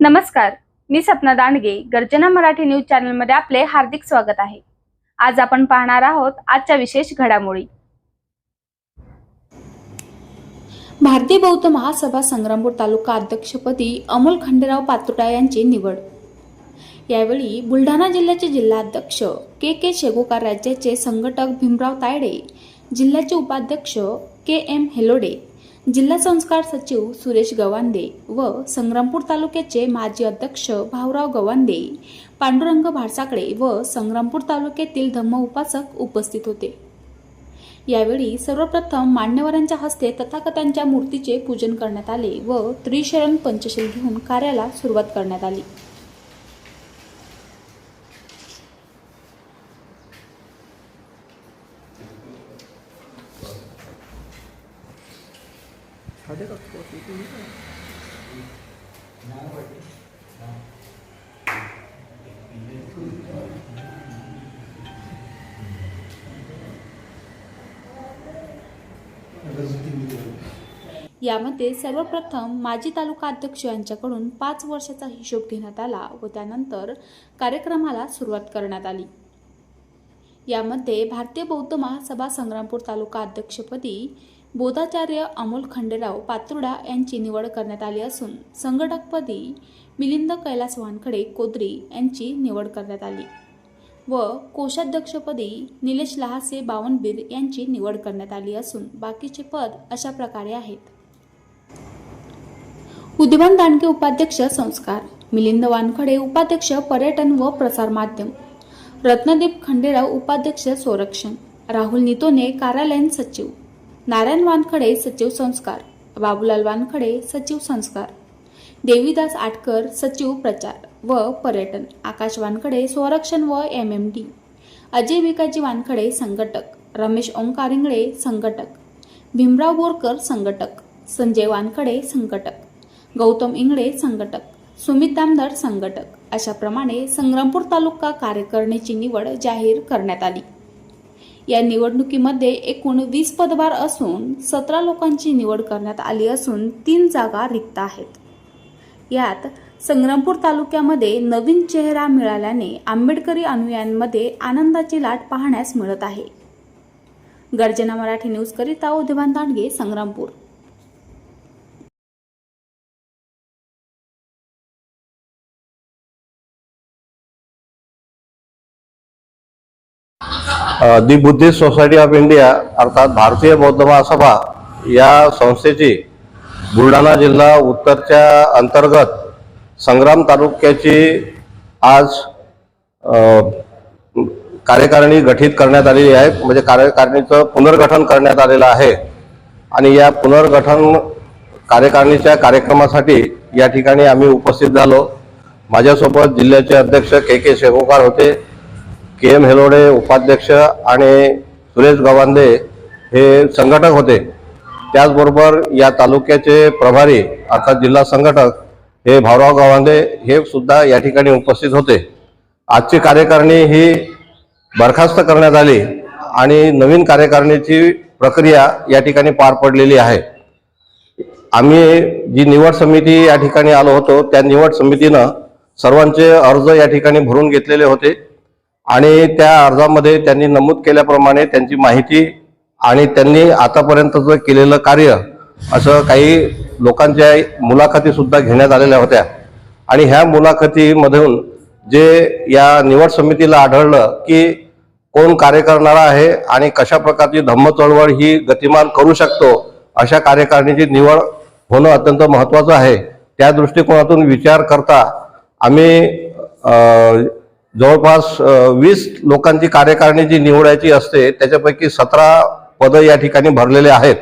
नमस्कार मी सपना दांडगे गर्जना मराठी न्यूज चॅनलमध्ये आपले हार्दिक स्वागत आहे. आज आपण पाहणार आहोत आजच्या विशेष घडामोडी. भारतीय बौद्ध महासभा संग्रामपूर तालुका अध्यक्षपदी अमोल खंडेराव पातुटा यांची निवड. यावेळी बुलढाणा जिल्ह्याचे जिल्हाध्यक्ष के के शेगोकार राज्याचे संघटक भीमराव तायडे जिल्ह्याचे उपाध्यक्ष के एम हेलोडे जिल्हा संस्कार सचिव सुरेश गवांदे व संग्रामपूर तालुक्याचे माजी अध्यक्ष भाऊराव गवांदे पांडुरंग भारसाकडे व संग्रामपूर तालुक्यातील धम्म उपासक उपस्थित होते. यावेळी सर्वप्रथम मान्यवरांच्या हस्ते तथाकथांच्या मूर्तीचे पूजन करण्यात आले व त्रिशरण पंचशील घेऊन कार्याला सुरुवात करण्यात आली. यामध्ये सर्वप्रथम माजी तालुका अध्यक्ष यांच्याकडून पाच वर्षाचा हिशोब घेण्यात आला व त्यानंतर कार्यक्रमाला सुरुवात करण्यात आली. यामध्ये भारतीय बौद्ध महासभा संग्रामपूर तालुका अध्यक्षपदी बोधाचार्य अमोल खंडेराव पातुर्डा यांची निवड करण्यात आली असून संघटकपदी मिलिंद कैलास वानखडे कोदरी यांची निवड करण्यात आली व कोषाध्यक्षपदी निलेश लहासे बावनबीर यांची निवड करण्यात आली असून बाकीचे पद अशा प्रकारे आहेत. उद्यमान दानके उपाध्यक्ष संस्कार मिलिंद वानखडे उपाध्यक्ष पर्यटन व प्रसार माध्यम रत्नदीप खंडेराव उपाध्यक्ष संरक्षण राहुल नितोने कार्यालयीन सचिव नारायण वानखडे सचिव संस्कार बाबूलाल वानखडे सचिव संस्कार देवीदास आटकर सचिव प्रचार व पर्यटन आकाश वानखडे संरक्षण व M M D Ajay Vikaji Wankhede संघटक रमेश ओंकारिंगळे संघटक भीमराव बोरकर संघटक संजय वानखडे संघटक गौतम इंगळे संघटक सुमित दामदार संघटक अशाप्रमाणे संग्रामपूर तालुका कार्यकारिणीची निवड जाहीर करण्यात आली. या निवडणुकीमध्ये एकूण वीस पदभार असून सतरा लोकांची निवड करण्यात आली असून तीन जागा रिक्त आहेत. यात संग्रामपूर तालुक्यामध्ये नवीन चेहरा मिळाल्याने आंबेडकरी अनुयायांमध्ये आनंदाची लाट पाहण्यास मिळत आहे. गर्जना मराठी न्यूजकरिता उद्यवान दांडगे संग्रामपूर. दि बुद्धिस्ट सोसायटी ऑफ इंडिया अर्थात भारतीय बौद्ध महासभा या संस्थेची बुलढाणा जिल्हा उत्तरच्या अंतर्गत संग्राम तालुक्याची आज कार्यकारिणी गठीत करण्यात आलेली आहे. म्हणजे कार्यकारिणीचं पुनर्गठन करण्यात आलेलं आहे. आणि या पुनर्गठन कार्यकारिणीच्या कार्यक्रमासाठी या ठिकाणी आम्ही उपस्थित झालो. माझ्यासोबत जिल्ह्याचे अध्यक्ष के के शेगोकार होते. के एम हेलोडे उपाध्यक्ष आणि सुरेश गवांदे हे संघटक होते. त्याचबरोबर या तालुक्याचे प्रभारी अर्थात जिल्हा संघटक हे भाऊराव गवांदे हे सुद्धा या ठिकाणी उपस्थित होते. आजची कार्यकारिणी ही बरखास्त करण्यात आली आणि नवीन कार्यकारिणीची प्रक्रिया या ठिकाणी पार पडलेली आहे. आम्ही जी निवड समिती या ठिकाणी आलो होतो त्या निवड समितीनं सर्वांचे अर्ज या ठिकाणी भरून घेतलेले होते. आणि त्या अर्जामध्ये त्यांनी नमूद केल्याप्रमाणे त्यांची माहिती आणि त्यांनी आतापर्यंतचं केलेलं कार्य असं काही लोकांच्या मुलाखतीसुद्धा घेण्यात आलेल्या होत्या. आणि ह्या मुलाखतीमधून जे या निवड समितीला आढळलं की कोण कार्य करणारा आहे आणि कशा प्रकारची धम्म चळवळ ही गतिमान करू शकतो अशा कार्यकारिणीची निवड होणं अत्यंत महत्वाचं आहे. त्या दृष्टिकोनातून विचार करता आम्ही जवळपास वीस लोकांची कार्यकारिणी जी निवडायची असते त्याच्यापैकी सतरा पदं या ठिकाणी भरलेले आहेत.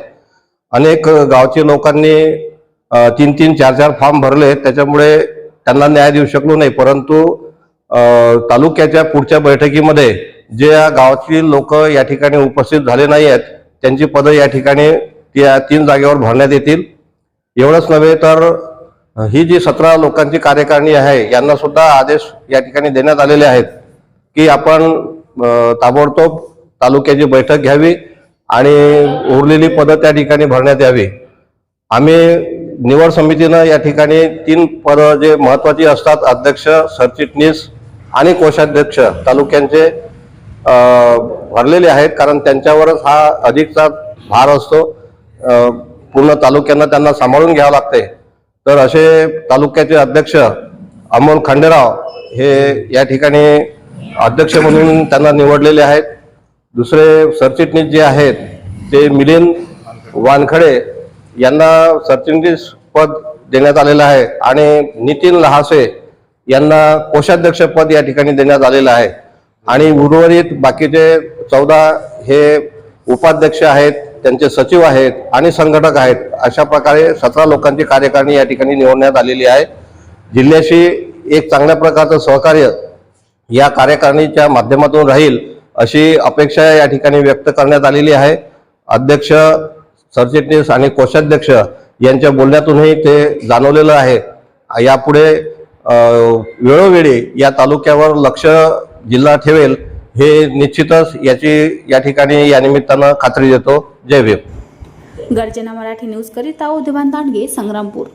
अनेक गावचे लोकांनी तीन तीन चार चार फॉर्म भरले त्याच्यामुळे त्यांना न्याय देऊ शकलो नाही. परंतु तालुक्याच्या पुढच्या बैठकीमध्ये जे या गावची लोक या ठिकाणी उपस्थित झाले नाही आहेत त्यांची पदं या ठिकाणी त्या तीन जागेवर भरण्यात येतील. एवढंच नव्हे तर ही जी सतरा लोकांची कार्यकारिणी आहे यांना सुद्धा आदेश या ठिकाणी देण्यात आलेले आहेत की आपण ताबडतोब तालुक्याची बैठक घ्यावी आणि उरलेली पदं त्या ठिकाणी भरण्यात यावी. आम्ही निवड समितीनं या ठिकाणी तीन पदं जे महत्वाची असतात अध्यक्ष सरचिटणीस आणि कोषाध्यक्ष तालुक्यांचे भरलेले आहेत कारण त्यांच्यावरच हा अधिकचा भार असतो. पूर्ण तालुक्यांना त्यांना सांभाळून घ्यावं लागते तर असे तालुक्याचे अध्यक्ष अमोल खांडेराव हे या ठिकाणी अध्यक्ष म्हणून त्यांना निवडलेले आहेत. दुसरे सरचिटणीस जे आहेत ते मिलिंद वानखडे यांना सरचिटणीस पद देण्यात आलेलं आहे आणि नितीन लहासे यांना कोषाध्यक्ष पद या ठिकाणी देण्यात आलेलं आहे. आणि उर्वरित बाकीचे चौदा हे उपाध्यक्ष आहेत. त्यांचे सचिव आहेत आणि संघटक आहेत अशा प्रकारे सतरा लोकांची कार्यकारिणी या ठिकाणी निवडण्यात आलेली आहे. जिल्ह्याशी एक चांगल्या प्रकारचं सहकार्य या कार्यकारिणीच्या माध्यमातून राहील अशी अपेक्षा या ठिकाणी व्यक्त करण्यात आलेली आहे. अध्यक्ष सरचिटणीस आणि कोषाध्यक्ष यांच्या बोलण्यातूनही ते जाणवलेलं आहे. यापुढे वेळोवेळी या तालुक्यावर लक्ष जिल्हा ठेवेल हे निश्चितच याची या ठिकाणी या निमित्तानं खात्री देतो. जय भीम. गर्जना मराठी न्यूज करिता उद्यमान दांडगे संग्रामपूर.